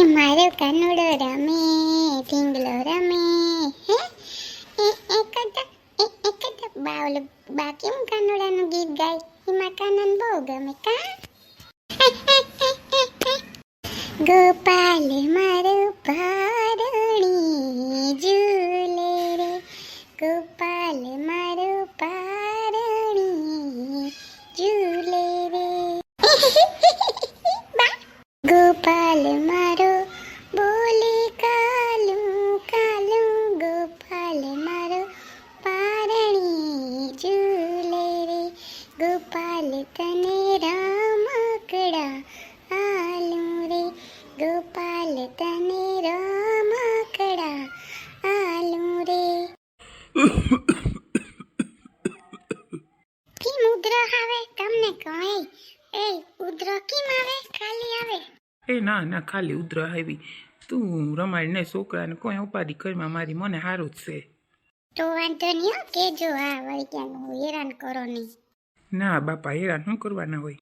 એ મારો કાનુડો રમે ઢીંગલો રમે હે એ એક એ એકતા બાવલ બા કેમ કાનુડાનું ગીત ગાય એમાં કાનન બહુ ગમે કા ગોપાલ મારો પારણી ઝૂલે રે ગોપાલ મારો રમકડા આલું રે કેમ ઉધરો આવે તમને કહે એ ઉદ્ર કેમ આવે ખાલી આવે એ ના ના ખાલી ઉધર આવી તું રમાડીને છોકરાને કોઈ ઉપાધિ ઘરમાં મારી મને સારું જ છે. તો વાંધો નહીં કેજો આ વળી ક્યાંક હેરાન કરો નહીં ના બાપા હેરાન શું કરવાના હોય?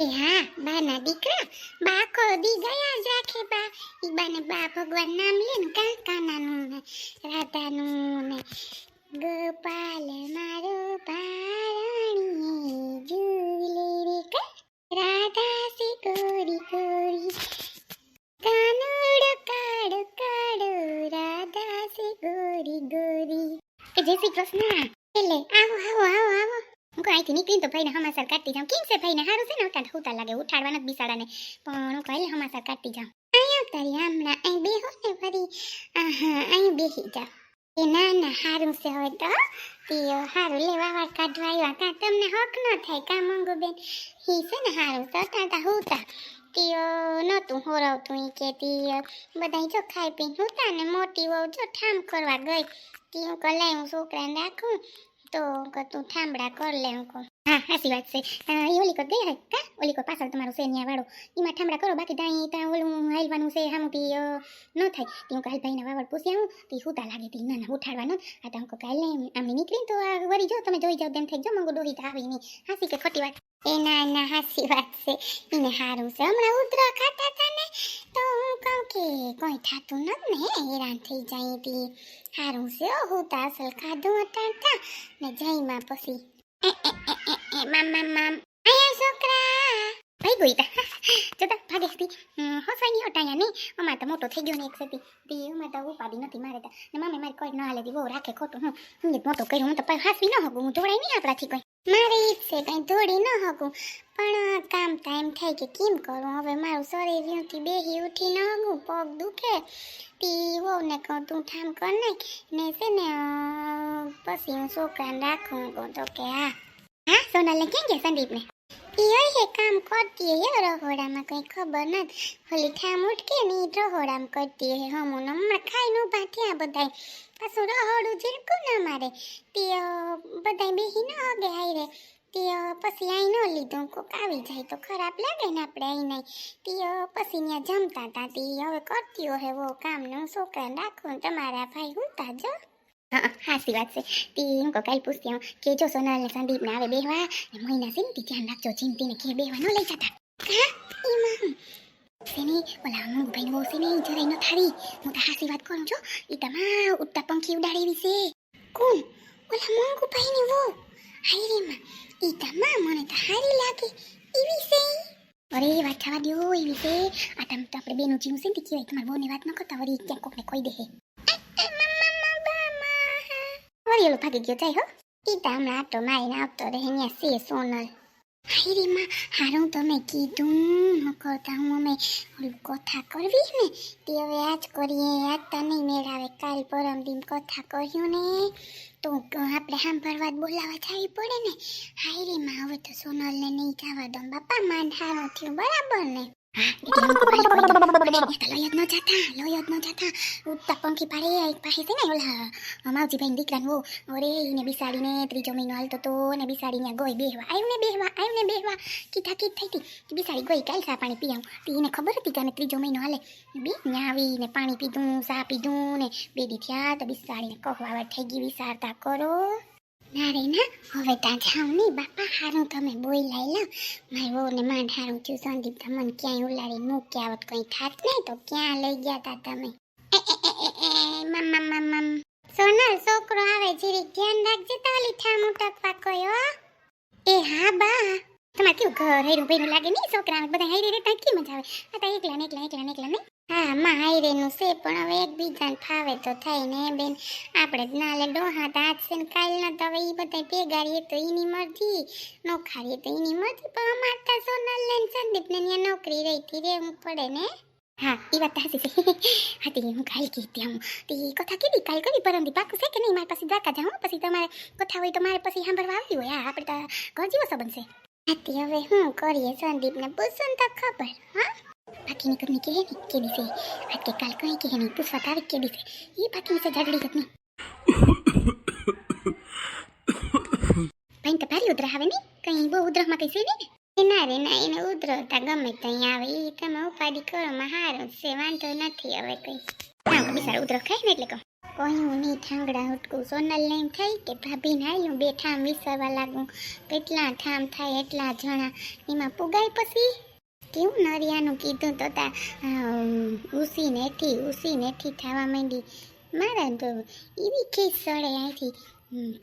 એ હા, બાના દીકરા, બા આખો દી ગયા જ રાખે બા. ઈ બાને બા ભગવાન નામ લે ને કા કાનાનું ને રાધાનું ને. ગોપાલ મારો પારણી જુલે રે કા રાધા સે કોરી કોરી. કાનુડો કાડો કાડો રાધા સે ગોરી ગોરી જય શ્રી કૃષ્ણ. એટલે આવો આવો આવો આવો. હું અહીંથી તો ભાઈને હમાસર કાઢતી જાઉં. કેમ છે ભાઈને? સારું છે ને? અટાડ હોતા લાગે. ઉઠાડવાના જ બિસાડાને. પણ હું કહે હમાસર કાઢતી જાઉં. અહીંયા તારી હમણાં અહીં બેહો ને ફરી અહીં બેસી જાઓ એ ના ના સારું છે હવે તો. તે સારું લેવા વાળ કાઢવા આવ્યા કાં તમને હક ન થાય કાં મંગુ બેન? હી છે ને સારું તો તાતા હોતા. તે નહોતું હોરવતું એ કે તી બધા જો ખાઈ પીને હોતા ને મોટી વહુ જો ઠામ કરવા ગઈ. તી હું કહું લાય હું છોકરાને રાખું. તો તું ઠામડા કર લે અંકો હા સાચી વાત છે. એ ઓલી કોટ ગઈ હા ઓલી કોટ પાછળ તમારું સેનિયા વાળો એમાં ઠામડા કરો, બાકી ત્યાં ત્યાં ઓલું હાલવાનું છે, હામું તી ન થાય. તી હું કાલ ભાઈના વાવડ પૂછી આવું તે હુતા લાગે તે ના ના ઉઠાડવાનો આ તો અંકો કાલે આમ નીકળીને તો આ વળી જો, તમે જોઈ જાવ તેમ થઈ જાઓ મંગો ડોહી તો આવી નહીં. હાસી કે ખોટી વાત? એ ના ના હાસી વાત છે. એને સારું છે. હમણાં ઉધરા ખાતા હતા ને, તો હું કહું કે કોઈ થાતું નથી ને હેરાન થઈ જાય હતી સારું છે હું તો અસલ ખાધું હતા ને જઈમાં પછી મામ મામ મામ. અહીંયા છોકરા! ભાઈ ગઈ તા. જતા ભાગે હતી. હસાઈ નહીં હટાયા નહીં. અમારે તો મોટો થઈ ગયો ને એક સતી. તે, અમારે તો ઉપાડી નથી મારે તો. ને મામે મારી કોઈ ન હાલે બહુ રાખે ખોટું. હું હું મોટો કર્યું, હું તો હાસવી ન હગું. હું જોડાય નહીં આપણાથી કોઈ. મારે ઈ જ છે, કંઈ દોડી ન હકું પણ કામ ટાઈમ થાય કે કેમ કરું? હવે મારું શરીર રહ્યુંથી બેહી ઉઠી ન હકું પગ દુખે. તી વહુ ને કહું, તું ઠામ કર નાખ ને છે ને પછી હું છોકરાને રાખું. કહું, તો કે હા. હા, સોનલને ક્યાં ગયા સંદીપને? ઈ હોય હે કામ કરતી હે રહોડામાં કંઈ ખબર નથી. ઓલી ઠામ ઉઠકે ને ઈ રહોડામાં કરતી હે. હમો હમણાં ખાઈને ઊભા થયા બધાય. પાછું રહોડું ઝીણકું ન મારે. તે બધાય બેહી ન હગે હાયરે તે અ, પછી અહીં ન લીધું. કોક આવી જાય તો ખરાબ લાગે ને આપણે આઈ નહીં તે પછી ત્યાં જમતા હતા તે હવે કરતી હે વો કામનું છોકરાને રાખું તમારા ભાઈ હુંતા જો હાસી વાત છે તે હું કહું કાલ પૂછતી આવું કે જો સોનલ ને સંદીપ ને આવે બેહવા ને મહિના છે ને ધ્યાન રાખજો ચિંતી ને કે બેહવા ન લઈ જતા એમાં સેની ઓલા અમુક ભાઈ નો સેને જરાય ન થારી હું તો હાસી વાત કરું છું એ તમા ઉડતા પંખી ઉડાડી વિશે કોણ ઓલા મંગુ ભાઈ ની વો હાય રે માં એ તમા મને તો હારી લાગે ઈ વિશે અરે વાત થવા દો ઈ વિશે આ તમ તો આપણે બેનું જીવ છે ને કહેવાય તમારે બોને વાત ન કરતા વળી ક્યાંક કોકને કોઈ દે વળી ઓલો ભાગી ગયો જાય હો ઈ તો હમણાં આટો મારીને આવતો રહે અહીંયા છે સોનલ હાયરી માં હારું તમે કીધું હું કરતા હું અમે ઓલું કથા કરવી ને તે હવે આજ કરીએ આજ તો નહીં મેળાવે કાલ પરમ દિન કથા કર્યું ને તો આપણે સાંભળવા જ બોલાવા જવી પડે ને હાયરી માં હવે તો સોનલને નહીં જવા દો બાપા માન હારું થયું બરાબર ને હા લોય જ ન જાતા લોય જ જાતા ને ઓલા ને બિસાડીને ગોય બેહવા ને બેહવા આવ્યું ને બેહવા કીધા કીધ થઈ હતી બિસાડી ગઈ કાલ સા પાણી પીવું તો એને ખબર હતી કે આને ત્રીજો મહિનો હાલે બે ત્યાં આવીને પાણી પીધું સા પીધું ને બે દી થયા તો બિસાડીને કહવા થઈ ગઈ વિસારતા કરો ના રે ના. હવે ત્યાં જાઉં નહીં બાપા હારું તમે બોઈ લઈ લો. મારી વહુને માંડ હારું છું સંદીપ તમને ક્યાંય ઉલાડી મૂક્યા આવત કંઈ થાત નહીં તો ક્યાં લઈ ગયા તા તમે? મમ, મમ. સોનલ છોકરો આવે જીરી ધ્યાન રાખજે તો ઓલી ઠામ ઉટકવા હો. એ હા બા. તમારે કેવું ઘર હેરું ભેરું લાગે નહીં છોકરા બધા હારી રહેતા કી મજા આવે? આ તો એકલા ને એકલા એકલા ને એકલા નહીં હા, માં હાઈરેનું છે, પણ હવે એકબીજાને ફાવે તો થાય ને બેન? આપણે જ નાલે ડોહા તો આજ છે ને કાલ ના તો હવે એ બધા ભેગાડીએ તો એની મરજી. નો ખાડીએ તો એની મરજી, પણ અમારે તો સોનલ ને સંદીપ ને ત્યાં નોકરી રહીતી રહેવું પડે ને? હા એ વાત હાસી છે. હા હું કાલ કીધી હું તે કથા કીધી, કાલ કરી પરંતુ પાકું છે કે નહીં? મારી પાસે દ્વારકા જાઉં પછી તમારે કથા હોય તો મારે પછી સાંભળવા આવી હોય. હા, આપણે તો ઘર જેવો સંબંધ છે. હાથી હવે હું કરીએ, સંદીપને પૂછું તો ખબર, હા? બાકીની કરની કહે ને કે દિવસે આજ કે કાલ કંઈ કહે નહીં પૂછવા તો આવી કે દિવસે એ બાકીની છે ઝઘડી નહીં ભાઈ તો ભારી ઉધરા આવે નહીં કંઈ બહુ ઉધરામાં કંઈ છે નહીં ના રે, ના, એને ઉધરતા ગમે ત્યાં આવે. એ તમે ઉપાડી કરો હારો છે, વાંધો નથી હવે કઈ. ના બિચારા ઉધરો ખાય ને એટલે કહું. કોઈ હું નહીં ઠાંગડા ઉટકું, સોનલ લઈને થઈ કે ભાભી ના હું બે ઠામ વિસરવા લાગું. કેટલા ઠામ થાય, એટલા જણા. એમાં પુગાય પછી કેવું નરિયાનું કીધું તો તા ઉસી નેથી ઉસી નેથી થવા માંડી. મારા તો એવી ખીસ સડે અહીંથી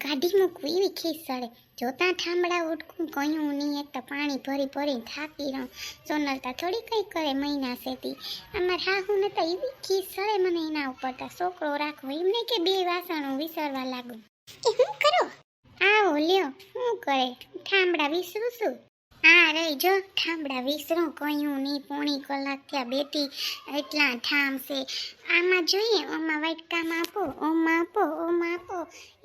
કાઢી મૂકવું એવી ખીસ સડે જોતા ઠામડા ઉઠકું કહ્યું નહીં એક તો પાણી ભરી ભરીને થાકી રહું. સોનલતા થોડી કંઈ કરે મહિના સેતી. અમારા હાહુ ને તો એવી ખીસ સડે મને એના ઉપર તો. છોકરો રાખવો એમ નહીં કે બે વાસણો વિસરવા લાગુ. એ હું કરો? આવો લ્યો શું કરે? ઠામડા વિસરું છું. હા રે જો ઠામડા વિસરું કહ્યું નહીં, પોણી કલાક થયા બેટી એટલા ઠામ છે. આમાં જોઈએ, ઓમાં વાટકામાં આપો, ઓમાં આપો ઓમાં આપો.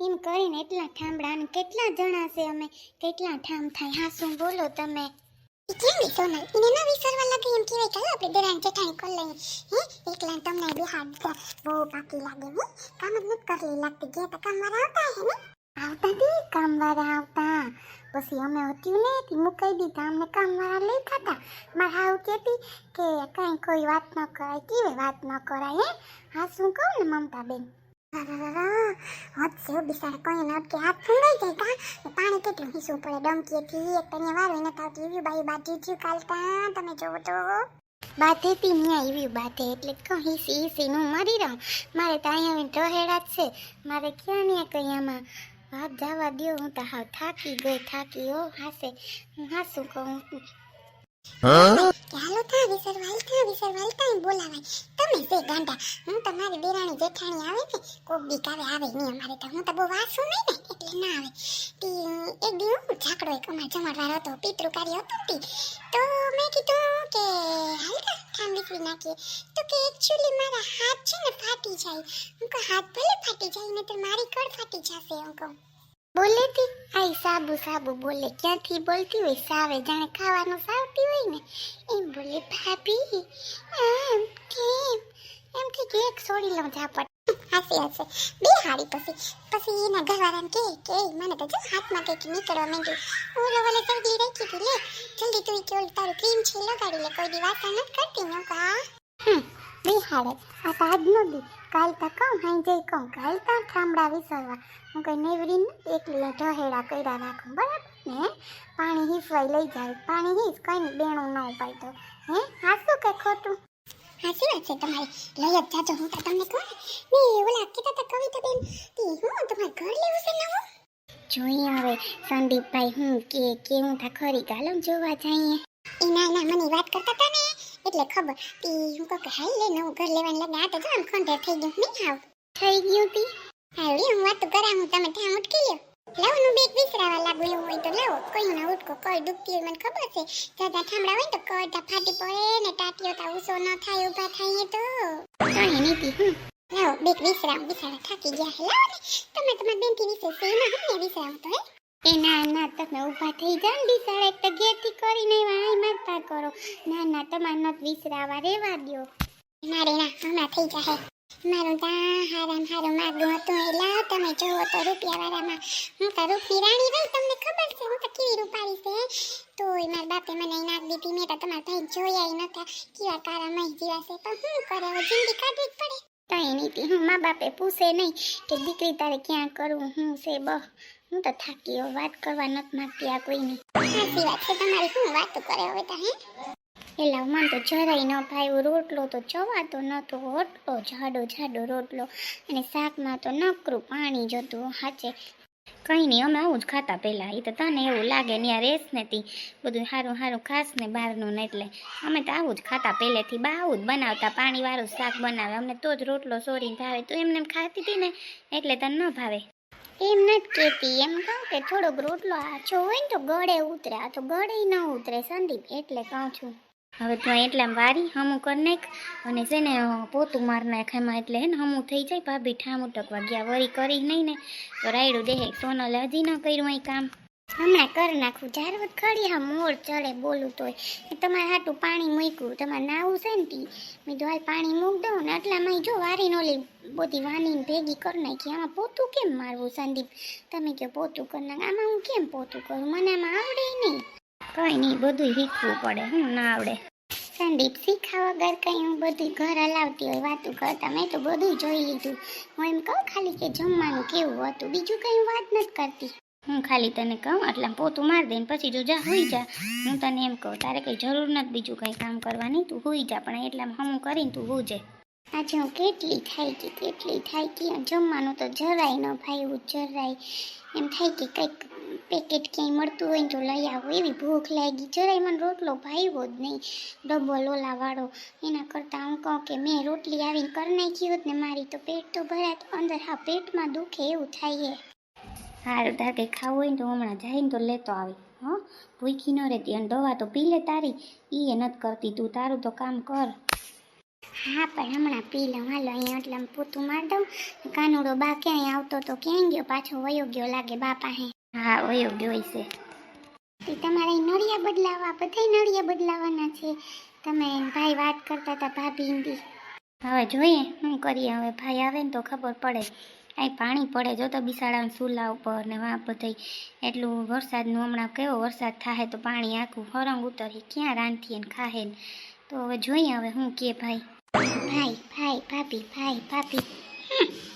એમ કરીને એટલા ઠામડા અને કેટલા જણા છે અમે? કેટલા ઠામ થાય? હા, શું બોલો તમે? કેમ સોનલ એને ના વિસરવા લાગે એમ કહેવાય ચાલો આપણે દરાણ જેઠાણી કોલ લઈએ. હે? એકલા તમને બે, બહુ પાકી લાગે હું. કામ જ નથી કરલી લાગતી. જે તો કામવાળા આવતા હે ને? આવતા તે કામવાળા આવતા. પછી અમે હતું ને તે મુકાઈ દીધા. અમને કામવાળા લઈ ખાતા મારે હાવ કહેતી કે કાંઈ કોઈ વાત ન કરાય. કેવી વાત ન કરાય હે? હા શું કહું ને મમતા બેન હોત છે કોઈ ન કે હાથ ફૂંડાઈ જાય કા? ને પાણી કેટલું હીસું પડે ડમકીએથી એક તને વારો એને એવી બાઈ બાટી થયું કાલતા તમે જોવો તો. તી ન્યા એવી બાધે. એટલે કહું હીસી હીસી મરી રહું. મારે તો અહીંયા ટહેડા જ છે. મારે ક્યાં ન્યા કઈ આમાં વાત જવા દો હું તો હાવ થાકી ગઈ થાકી ઓ હાસે હું હાસું કહું ચાલો તા વિસરવાલ તા વિસરવાલ તા બોલાવાય. તમે છે ગાંડા. હું તમારી દેરાણી જેઠાણી આવે ને, કોક બી કાવે આવે નહીં અમારે તો. હું તો બહુ વાસું નહીં ને, એટલે ના આવે. તી, એક દી હું, ઝાકડો એક અમારે જમાડવાર હતો, પિતૃ કાર્ય હતું તી. તો મેં કીધું કે, હાલ કા વિકરી નાખીએ. તો કે એકચ્યુઅલી મારા હાથ છે ને ફાટી જાય. હું કહું, હાથ ભલે ફાટી જાય ને તો મારી કળ ફાટી જશે, હું કહું. બોલે તી? આઈ સાબુ સાબુ બોલે, ક્યાંથી બોલતી હોય? સાવે જાણે ખાવાનું સાવતી હોય ને? એમ બોલે, ભાભી, આમ કેમ? એમ કે કે એક છોડી લઉં ઝાપટ હાસી હશે બે હાડી પછી. પછી એના ઘરવાળાને કે કે, મને તો જો હાથમાં કંઈક નીકળવા માંડ્યું. ઓલો ઓલે તગડી રાખી હતી લે. જલ્દી તું કે ઓલું તારું ક્રીમ છે લગાડી લે. કોઈ દી વાત નથી કરતી ને કા હમ બે હાડે આ તો આજનો દી કાલ તો કહું હાઈ જઈ કહું. કાલ તો ઠામડા વિસરવા. હું કઈ નેવરી એકલી. ઢહેડા કર્યા રાખું. બરાબર ને? પાણી હિસવાઈ લઈ જાય. પાણી હિસ કઈ નહીં બેણું ન ઉપાય તો હે? હાસું કે ખોટું? હાસી વાત છે તમારી? લઈ જ જાજો હું તો તમને કહું ને. ઓલા કીધા તા કવિતા બેન તે હું તમારે ઘર લેવું છે નવું? જોઈએ હવે. સંદીપભાઈ હું કે કેવું થા ખરી ગાલો જોવા જઈએ. એના ના ના મને વાત કરતા હતા ને. એટલે ખબર. તી, હું કહું કે હાઈ લે નવું ઘર લેવાનું લાગે. આ તો જો આમ ખંડેર થઈ ગયું. નહીં હાવ. થઈ ગયું તી. હાવડી હું વાત કરા હું તમે ત્યાં ઉટકી લ્યો. લાવો નું બેગ વિસરાવા લાગુ એવું હોય તો લાવો. કોઈ ના ઉટકો, કોઈ દુખતી હોય, મને ખબર છે. દાદા ઠામડા હોય તો કોઈ તા ફાટી પડે ને ટાટીઓ તા ઉસો ન થાય, ઊભા થાય તો. કાંઈ નીતિ હું લાવો, બેગ વિસરાવ. બિચારા થાકી ગયા લાવો ને. તમે તમારા બેનથી વિશે સેમાં હમને વિસરાવ તો, હે? એ ના ના તમે ઊભા થઈ જાઓ ને બિચારા એક તો ઘેરથી કરીને વાય મારતા કરો. ના ના, તમારે નથી વિસરાવા રેવા દ્યો. ના રે ના, હમણાં થઈ જાહે. મારું તા હારામ હારું માગું હતું એલા તમે જોવો તો રૂપિયા વાળામાં હું તો રૂપની રાણી રહી, તમને ખબર છે, હું તો કેવી રૂપાળી છે તોય મારા બાપે મને નાખ દીધી, મેં તો તમારા ભાઈ જોયા નતા કેવા કારા મહી જેવા છે, પણ શું કરે, હવે જિંદગી કાઢવી જ પડે. કઈ નહીં હું મા બાપે પૂછે નહીં કે દીકરી તારે ક્યાં કરવું, હું છે, બહ. હું તો થાકી ગયો વાત કરવા નથી માંગતી આ કોઈની. સાચી તમારી, શું વાત કરે હવે એલા, મન તો જરાય ન ભાવ્યું, રોટલો તો જવાતો નતો હોટલો જાડો જાડો રોટલો, અને શાકમાં તો નકરું પાણી જતું હાચે. કંઈ નહીં, અમે આવું જ ખાતા પહેલાં એ તો તને એવું લાગે ને આ રેસ નથી બધું સારું સારું ખાસ ને બહારનું ને એટલે. અમે તો આવું જ ખાતા પહેલેથી, બા આવું જ બનાવતા, પાણીવાળું શાક બનાવે, અમને તો જ રોટલો સોરીને ભાવે, તો એમને ખાતી હતી ને, એટલે તને ન ભાવે. એમ નથી કહેતી. એમ કહું કે થોડોક રોટલો આછો હોય ને તો ગળે ઉતરે. આ તો ગળે ન ઉતરે સંદીપ, એટલે કહું છું. હવે તું એટલા વારી હમું કરી નાખ અને છે ને પોતું માર નાખ એમાં. એટલે હે ને, હમું થઈ જાય. ભાભી ઠામ ઉટકવા ગયા. વરી કરી નહીં ને. તો રાયડું દેહે. સોનલ હજી ન કર્યું અહીં કામ. હમણાં કરી નાખું. જારવત ખડી હા મોર ચડે બોલું તોય. તમારે હાટું પાણી મૂક્યું. તમારે નાવું છે ને તી મેં તો પાણી મૂક દઉં ને. એટલામાં જો વારી ઓલી બધી વાનીને ભેગી કરી નાખી. આમાં પોતું કેમ મારવું, સંદીપ? તમે કહો પોતું કરી નાખ. આમાં હું કેમ પોતું કરું? મને આમાં આવડે નહીં. કંઈ નહીં બધું શીખવું પડે. હું ના આવડે. સંદીપ શીખા વગર કંઈ હું બધું ઘર હલાવતી હોય, વાતું કરતા. મેં તો બધું જોઈ લીધું. હું એમ કહું ખાલી કે જમવાનું કેવું હતું? બીજું કંઈ વાત નથી કરતી. હું ખાલી તને કહું એટલે પોતું માર દે પછી જો જા, હોઈ જા. હું તને એમ કહું, તારે કંઈ જરૂર નથી બીજું કંઈ કામ કરવાની, તું હોઈ જા, પણ એટલામાં હમું કરીને તું હોજે. આજે હું કેટલી થાય કે કેટલી થાય કે જમવાનું તો જરાય ન ભાવ્યું, જરાય. એમ થાય કે કંઈક પેકેટ ક્યાંય મળતું હોય ને તો લઈ આવો, એવી ભૂખ લાગી. જરાય મને રોટલો ભાવ્યો જ નહીં ડબ્બો લોલાવાળો એના કરતાં હું કહું કે મેં રોટલી આવીને કરી નાખી હોત ને મારી તો પેટ તો ભરાત, અંદર હા પેટમાં દુખે એવું થાય સારું તારે કંઈ ખાવું હોય ને તો હમણાં જઈને તો લેતો આવી હં? ભૂખી ન રહેતી અને દવા તો પી લે તારી એ નથી કરતી તું તારું તો કામ કર. હા પણ હમણાં પી લઉં હાલો અહીંયા એટલે પૂતું માર દઉં. કાનુડો બા ક્યાંય આવતો તો ક્યાંય ગયો? પાછો વયો ગયો લાગે બાપા હે. હા વયો ગયો છે તમારે નળિયા બદલાવા બધા નળિયા બદલાવાના છે. તમે ભાઈ વાત કરતા હતા ભાભી હવે જોઈએ શું કરીએ? હવે ભાઈ આવે ને તો ખબર પડે. અહીં પાણી પડે, જો તો બિસાડા સુલા ઉપર ને વાં બધે. એટલું વરસાદનું હમણાં કેવો વરસાદ થાય તો પાણી આખું હરંગ ઉતરી. ક્યાં રાંધીએ ને ખાહે ને? તો હવે જોઈએ હવે હું કે ભાઈ. ભાઈ ભાઈ, ભાભી ભાઈ, ભાભી.